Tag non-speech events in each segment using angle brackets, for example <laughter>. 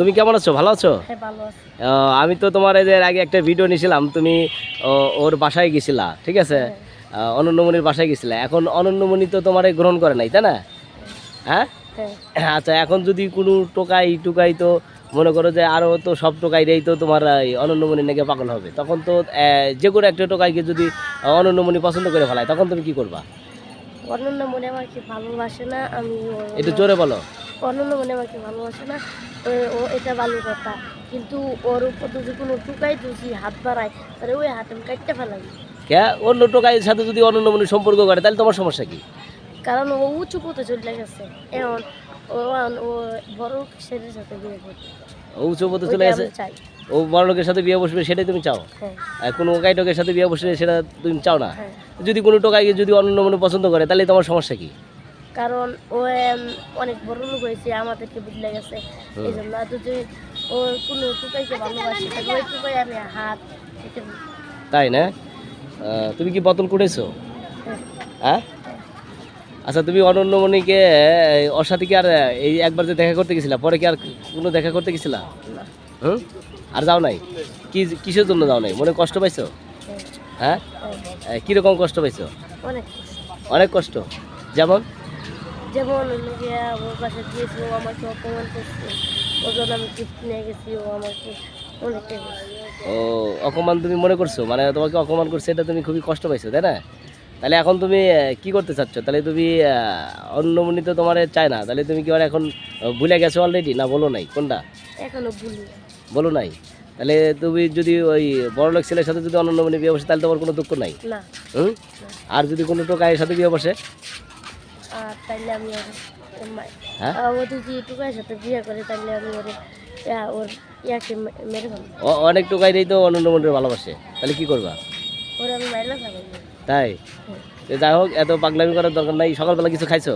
তুমি কেমন আছো? ভালো আছো? হ্যাঁ আমি তো তোমার এই যে আগে একটা ভিডিও নিয়েছিলাম তুমি ওর বাসায় গেছিলা ঠিক আছে? অনন্যমণির বাসায় গেছিলা। এখন অনন্যমণি তো তোমার গ্রহণ করে নাই তাই না? হ্যাঁ? হ্যাঁ। <laughs> আচ্ছা এখন যদি কোনো টোকাই টুকাই তো মনে করো যে আরও তো সব টোকাইরাই তো তোমার এই অনন্যমণি নাকি পাগল হবে। তখন তো যে কোনো একটা টোকাইকে যদি অনন্যমণি পছন্দ করে ফেলায় তখন তুমি কি করবা? অনন্য মনে আমাকে ভালোবাসে না আমি একটু জোরে বলো। অনন্য মনে আমাকে ভালোবাসে না। ও- এটা ভালো কথা। কিন্তু ওর উপর যদি কোনো টুকাই তুলছি হাত বাড়ায় তাহলে ওই হাত আমি কাটতে ফেলাই কে? অন্য টোকাইয়ের সাথে যদি অনন্য মনে সম্পর্ক করে তাহলে তোমার সমস্যা কি? কারণ ও উঁচু পথে চলে গেছে। এমন ও ও বড় ছেলের সাথে বিয়ে করবে? ও উঁচু পথে চলে গেছে? ও বড় লোকের সাথে বিয়ে বসবে সেটাই তুমি চাও? হ্যাঁ। আর কোনো ওকাই টোকের সাথে বিয়ে বসবে সেটা তুমি চাও না? হ্যাঁ। যদি কোনো টোকাইকে যদি অন্য মনে পছন্দ করে তাহলে তোমার সমস্যা কি? কারণ ও অনেক বড় লোক হয়েছে আমাদেরকে বুঝলে গেছে। এই জন্য যদি ও কোনো টুকাইকে ভালোবাসে তাহলে ওই টুকাই আমি হাত তাই না? তুমি কি বোতল কুড়েছো? হ্যাঁ। হ্যাঁ? আচ্ছা তুমি অনন্যমণিকে এই, ওর সাথে কি আর এই একবার যে দেখা করতে গেছিলা পরে কি আর কোনো দেখা করতে গেছিলা? হুম? আর যাও নাই? কি কিসের জন্য যাও নাই? মনে কষ্ট পাইছো? হ্যাঁ। হ্যাঁ? কীরকম কষ্ট পাইছো? অনেক অনেক কষ্ট। যেমন? যেমন হলো গিয়া ওর কাছে গিয়েছি ও আমাকে অপমান করছে। ওর জন্য আমি গিফট নিয়ে গেছি ও আমাকে অনেকটাই ও অপমান তুমি মনে করছ? মানে তোমাকে অপমান করছে এটা তুমি খুবই কষ্ট পাইছো তাই না? তাহলে এখন তুমি কি করতে চাচ্ছ? তাহলে তুমি আহ, অন্যমণি তো তোমার চায় না তাহলে তুমি কি আর এখন ভুলে গেছো অলরেডি না বলো নাই কোনটা? এখনও ভুলি বলো নাই। তাহলে তুমি যদি ওই বড়লোক ছেলের সাথে যদি অনন্যমণি বিয়ে বসে তাহলে তোমার কোনো দুঃখ নাই? না। হুম? আর যদি কোনো টোকাইয়ের সাথে বিয়ে বসে? তাইলে আমি হ্যাঁ? ও যদি টুকাইয়ের সাথে বিয়ে করে তাহলে আমি ওর ওর ইয়াকে মেরে ফেলব। অনেক টোকাইরেই তো অনন্যমণির ভালোবাসে। তাহলে কি করবা? ওরে আমি মাইলা ফেলাই তাই? যাই হোক এত পাগলামি করার দরকার নাই। সকালবেলা কিছু খাইছো?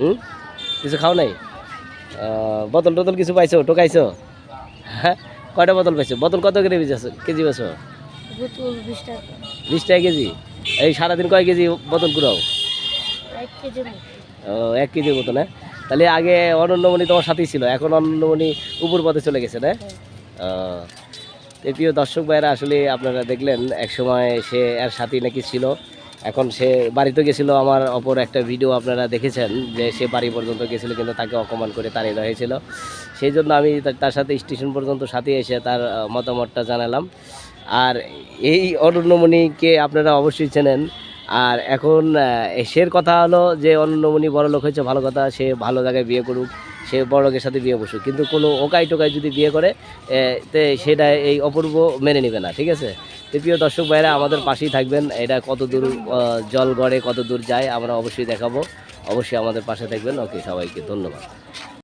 হুম? কিছু খাও নাই? বোতল টোতল কিছু পাইছো? টোকাইছো? হ্যাঁ? কয়টা বোতল পাইছো? বোতল কত করে কেজি বোতল বিশ টাকা। কেজি? এই সারাদিন কয় কেজি বোতল মতো। ও, এক কেজির মতো না? তাহলে আগে অনন্যমণি তোমার সাথেই ছিল, এখন অনন্যমণি উপর পথে চলে গেছে, না? প্রিয় দর্শক ভাইরা আসলে আপনারা দেখলেন এক সময় সে এর সাথেই নাকি ছিল। এখন সে বাড়িতে গেছিল, আমার অপর একটা ভিডিও আপনারা দেখেছেন, যে সে বাড়ি পর্যন্ত গেছিল, কিন্তু তাকে অপমান করে তাড়িয়ে হয়েছিল। সেই জন্য আমি তার সাথে স্টেশন পর্যন্ত সাথে এসে তার, মতামতটা জানালাম। আর এই অনন্যমণিকে আপনারা অবশ্যই চেনেন আর এখন সের কথা হলো যে অনন্যমণি বড় লোক হয়েছে, ভালো কথা, সে ভালো জায়গায় বিয়ে করুক, সে বড় লোকের সাথে বিয়ে বসুক। কিন্তু কোনো ওকাই টোকাই যদি বিয়ে করে তে সেটা এই অপূর্ব মেনে নেবে না, ঠিক আছে? তো প্রিয় দর্শক ভাইরা, আমাদের পাশেই থাকবেন। এটা কত দূর জল গড়ে কত দূর যায়, আমরা অবশ্যই দেখাবো। অবশ্যই আমাদের পাশে থাকবেন। ওকে, সবাইকে ধন্যবাদ।